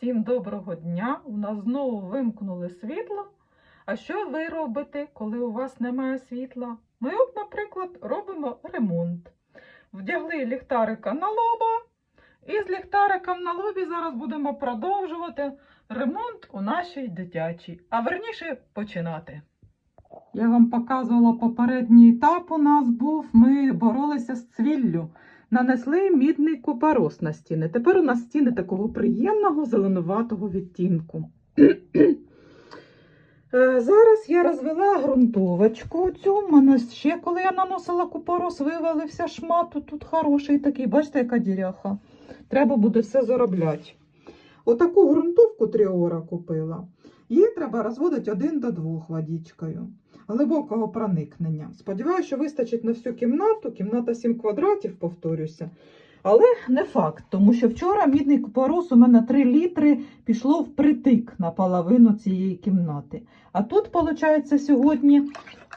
Всім доброго дня! У нас знову вимкнули світло. А що ви робите, коли у вас немає світла? Ми, от, наприклад, робимо ремонт. Вдягли ліхтарика на лоба, і з ліхтариком на лобі зараз будемо продовжувати ремонт у нашій дитячій, а верніше починати. Я вам показувала попередній етап у нас був. Ми боролися з цвіллю. Нанесли мідний купорос на стіни. Тепер у нас стіни такого приємного зеленуватого відтінку. Е, Зараз я розвела ґрунтовочку. Цю У мене ще коли я наносила купорос, вивалився шмат. Тут хороший такий, бачите, яка діряха. Треба буде все заробляти. Отаку ґрунтовку тріора купила. Її треба розводити один до двох водичкою глибокого проникнення. Сподіваюся, що вистачить на всю кімнату. Кімната 7 квадратів, повторюся. Але не факт, тому що вчора мідний купорос у мене 3 літри пішло впритик на половину цієї кімнати. А тут, виходить, сьогодні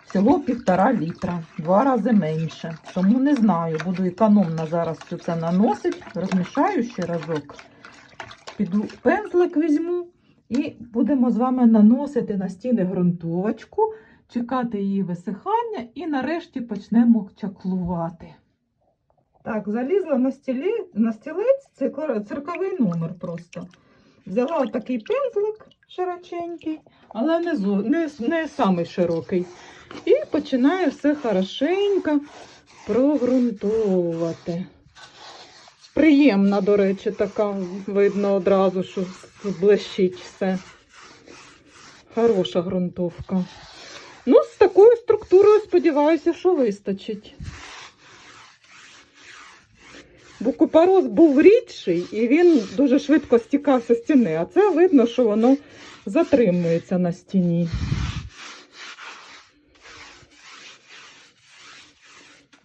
всього півтора літра, два рази менше. Тому не знаю, буду економно зараз все це наносити. Розмішаю ще разок. Піду пензлик візьму і будемо з вами наносити на стіни ґрунтовочку чекати її висихання і нарешті почнемо чаклувати. Так, залізла на, стілі, на стілець, цирковий номер просто. Взяла отакий пензлик широченький, але не, не, не самий широкий. І починаю все хорошенько прогрунтовувати. Приємна, до речі, така, видно одразу, що блищить все. Хороша ґрунтовка. Такою структурою сподіваюся, що вистачить. Бо купорос був рідший і він дуже швидко стікав зі стіни, а це видно, що воно затримується на стіні.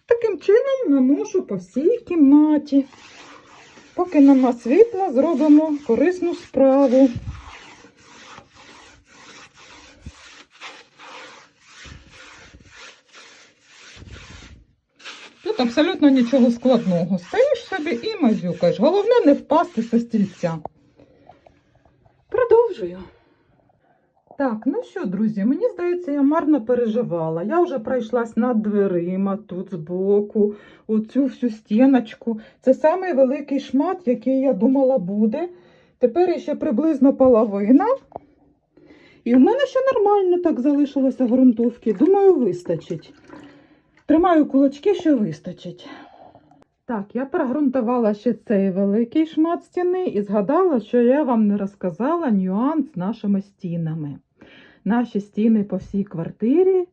Таким чином наношу по всій кімнаті. Поки нема світла, зробимо корисну справу. Тут абсолютно нічого складного. Стоїш собі і мазюкаєш. Головне не впасти зі стільця. Продовжую. Так, ну що, друзі, мені здається, я марно переживала. Я вже пройшлась над дверима тут збоку, оцю всю стіночку. Це самий великий шмат, який я думала буде. Тепер ще приблизно половина. І в мене ще нормально так залишилося ґрунтовки. Думаю, вистачить. Тримаю кулачки, що вистачить. Так, я прогрунтувала ще цей великий шмат стіни і згадала, що я вам не розказала нюанс з нашими стінами. Наші стіни по всій квартирі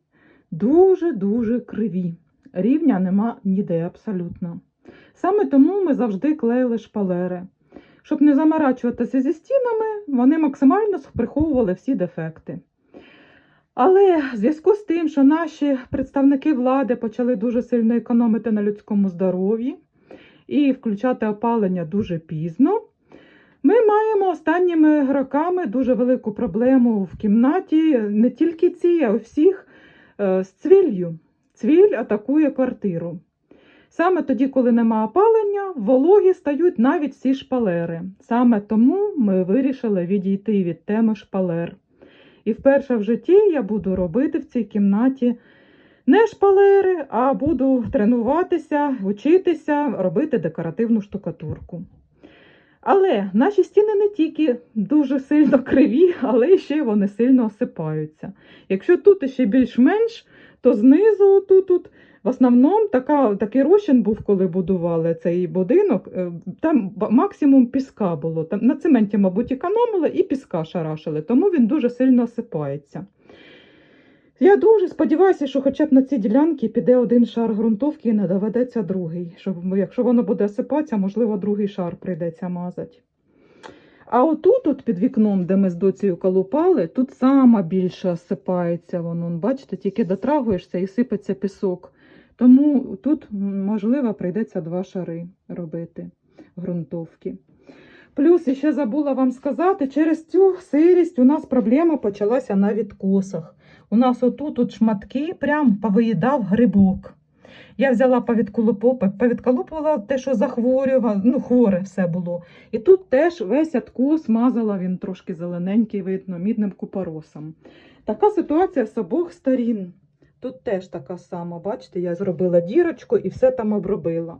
дуже-дуже криві. Рівня нема ніде абсолютно. Саме тому ми завжди клеїли шпалери. Щоб не заморачуватися зі стінами, вони максимально приховували всі дефекти. Але в зв'язку з тим, що наші представники влади почали дуже сильно економити на людському здоров'ї і включати опалення дуже пізно, ми маємо останніми роками дуже велику проблему в кімнаті, не тільки цій, а у всіх е, з цвіллю. Цвіль атакує квартиру. Саме тоді, коли нема опалення, вологі стають навіть всі шпалери. Саме тому ми вирішили відійти від теми шпалер. І вперше в житті я буду робити в цій кімнаті не шпалери, а буду тренуватися, вчитися, робити декоративну штукатурку. Але наші стіни не тільки дуже сильно криві, але ще й вони сильно осипаються. Якщо тут ще більш-менш, то знизу тут, в основному така, такий розчин був, коли будували цей будинок. е, Там максимум піска було. Там на цементі, мабуть, економили і піска шарашили, тому він дуже сильно осипається. Я дуже сподіваюся, що хоча б на ці ділянки піде один шар ґрунтовки і не доведеться другий. Щоб, якщо воно буде осипатися, можливо, другий шар прийдеться мазати. А отут, от під вікном, де ми з доцією колупали, тут сама більше осипається воно. Бачите, тільки дотрагуєшся і сипеться пісок. Тому тут, можливо, прийдеться два шари робити ґрунтовки. Плюс, ще забула вам сказати, через цю сирість у нас проблема почалася на відкосах. У нас отут от шматки прям повиїдав грибок. Я взяла повідколупо- повідколупувала те, що захворювала, ну, хворе все було. І тут теж весь откос мазала, він трошки зелененький, видно, мідним купоросом. Така ситуація з обох сторін. Тут теж така сама, бачите, я зробила дірочку і все там обробила.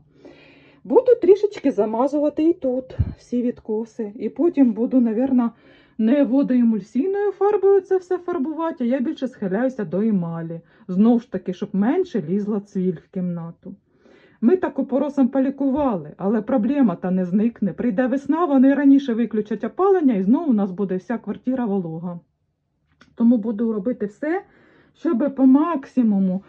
Буду трішечки замазувати і тут всі відкоси. І потім буду, мабуть, не водоемульсійною фарбою це все фарбувати, а я більше схиляюся до емалі. Знову ж таки, щоб менше лізла цвіль в кімнату. Ми так опоросом полікували, але проблема та не зникне. Прийде весна, вони раніше виключать опалення, і знову у нас буде вся квартира волога. Тому буду робити все, щоб по максимуму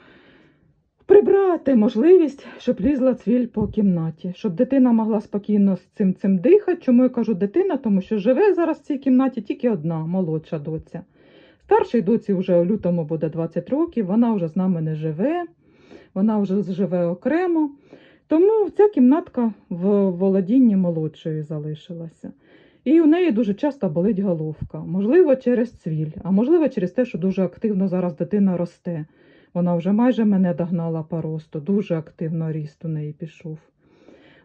прибрати можливість, щоб лізла цвіль по кімнаті, щоб дитина могла спокійно з цим цим дихати. Чому я кажу дитина? Тому що живе зараз в цій кімнаті тільки одна молодша доця. Старшій доці вже у лютому буде 20 років, вона вже з нами не живе, вона вже живе окремо. Тому ця кімнатка в володінні молодшої залишилася. І у неї дуже часто болить головка. Можливо, через цвіль, а можливо, через те, що дуже активно зараз дитина росте. Вона вже майже мене догнала по росту, дуже активно ріст у неї пішов.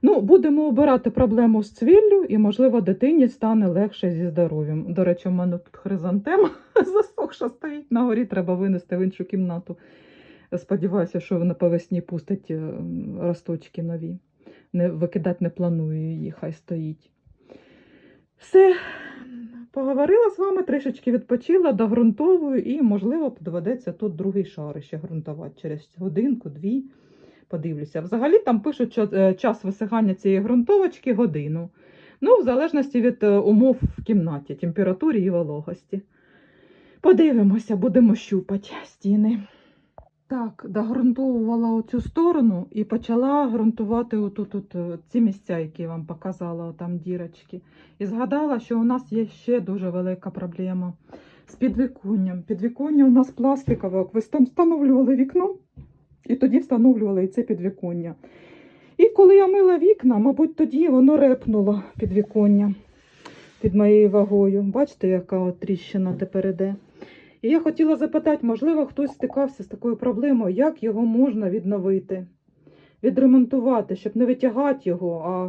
Ну, будемо обирати проблему з цвіллю, і, можливо, дитині стане легше зі здоров'ям. До речі, у мене тут хризантема засохша стоїть на горі, треба винести в іншу кімнату. Сподіваюся, що вона по весні пустить е, росточки нові. Не, викидати не планую її, хай стоїть. Все, поговорила з вами, трішечки відпочила, догрунтовую і, можливо, доведеться тут другий шар ще ґрунтувати через годинку, дві. Подивлюся. Взагалі там пишуть, е, час висихання цієї ґрунтовочки годину. Ну, в залежності від е, умов в кімнаті, температурі і вологості. Подивимося, будемо щупати стіни. Так, догрунтовувала оцю сторону і почала ґрунтувати отут, от, е, ці місця, які я вам показала, там дірочки. І згадала, що у нас є ще дуже велика проблема з підвіконням. Підвіконня у нас пластикове, ви там встановлювали вікно, і тоді встановлювали і це підвіконня. І коли я мила вікна, мабуть, тоді воно репнуло підвіконня під моєю вагою. Бачите, яка от тріщина тепер іде. І я хотіла запитати, можливо, хтось стикався з такою проблемою, як його можна відновити, відремонтувати, щоб не витягати його, а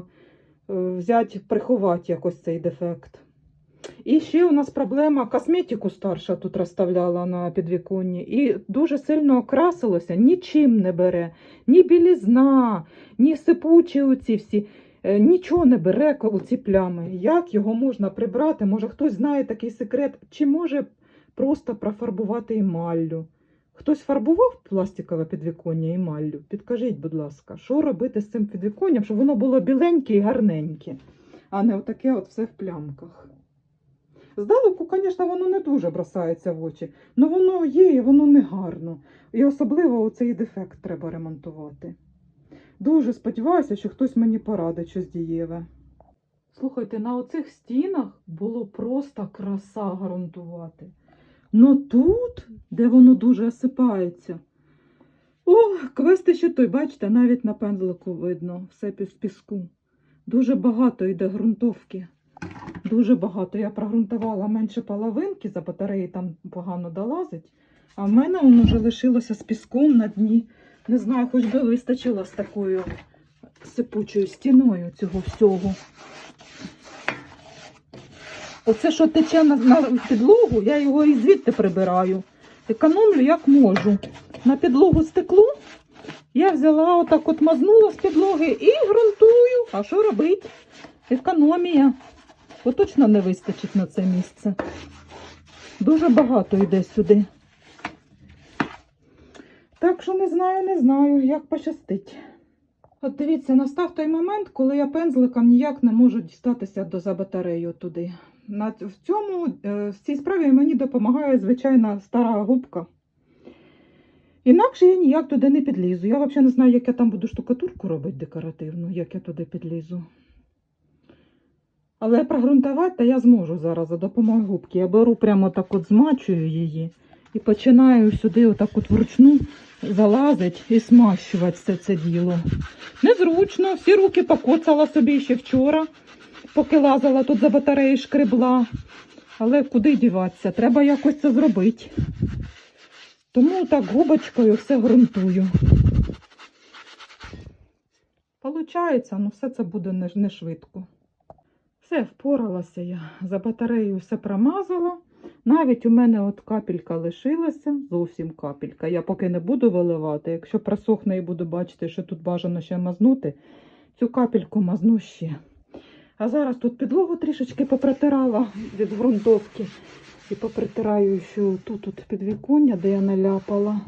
е, взяти, приховати якось цей дефект. І ще у нас проблема косметику старша тут розставляла на підвіконні. І дуже сильно окрасилося, нічим не бере, ні білізна, ні сипучі оці всі. е, Нічого не бере у ці плями. Як його можна прибрати? Може, хтось знає такий секрет, чи може просто профарбувати емаллю. Хтось фарбував пластикове підвіконня емаллю? Підкажіть, будь ласка, що робити з цим підвіконням, щоб воно було біленьке і гарненьке, а не отаке от все в плямках. Здалеку, звісно, воно не дуже бросається в очі, але воно є і воно не гарно. І особливо цей дефект треба ремонтувати. Дуже сподіваюся, що хтось мені порадить щось дієве. Слухайте, на оцих стінах було просто краса ґрунтувати. Ну тут, де воно дуже осипається. О, квести ще той, бачите, навіть на пензлику видно, все з піску. Дуже багато йде ґрунтовки. Дуже багато. Я прогрунтувала менше половинки, за батареї там погано долазить. А в мене воно вже лишилося з піском на дні. Не знаю, хоч би вистачило з такою сипучою стіною цього всього. Оце, що тече на, на підлогу, я його і звідти прибираю. Економлю як можу. На підлогу стекло. Я взяла отак от мазнула з підлоги і ґрунтую. А що робити? Економія. Бо точно не вистачить на це місце. Дуже багато йде сюди. Так що не знаю, не знаю, як пощастить. От дивіться, настав той момент, коли я пензликом ніяк не можу дістатися до за батарею туди. В, цьому, е, в цій справі мені допомагає звичайна стара губка. Інакше я ніяк туди не підлізу. Я взагалі не знаю, як я там буду штукатурку робити декоративну, як я туди підлізу. Але прогрунтувати я зможу зараз за допомогою губки. Я беру прямо так от змачую її і починаю сюди отак от вручну залазити і смащувати все це діло. Незручно, всі руки покоцала собі ще вчора, поки лазила тут за батареї шкребла. Але куди діватися? Треба якось це зробити. Тому так губочкою все ґрунтую. виходить, але все це буде не швидко. Все, впоралася я. За батареєю все промазала. Навіть у мене от капелька лишилася, зовсім капелька. Я поки не буду виливати. Якщо просохне і буду бачити, що тут бажано ще мазнути, цю капельку мазну ще. А зараз тут підлогу трішечки попритирала від ґрунтовки. І попритираю ще тут, тут підвіконня, де я наляпала.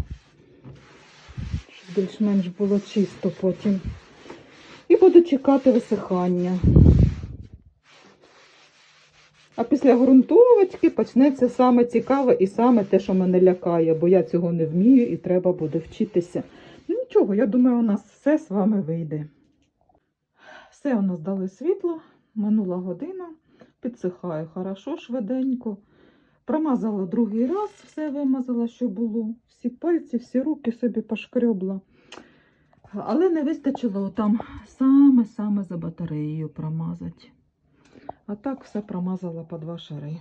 Щоб більш-менш було чисто потім. І буду чекати висихання. А після ґрунтовочки почнеться саме цікаве і саме те, що мене лякає, бо я цього не вмію і треба буде вчитися. Ну нічого, я думаю, у нас все з вами вийде. Все у нас дали світло, минула година, підсихаю хорошо, швиденько. Промазала другий раз, все вимазала, що було. Всі пальці, всі руки собі пошкребла. Але не вистачило там саме-саме за батареєю промазати. А так все промазала по два шари.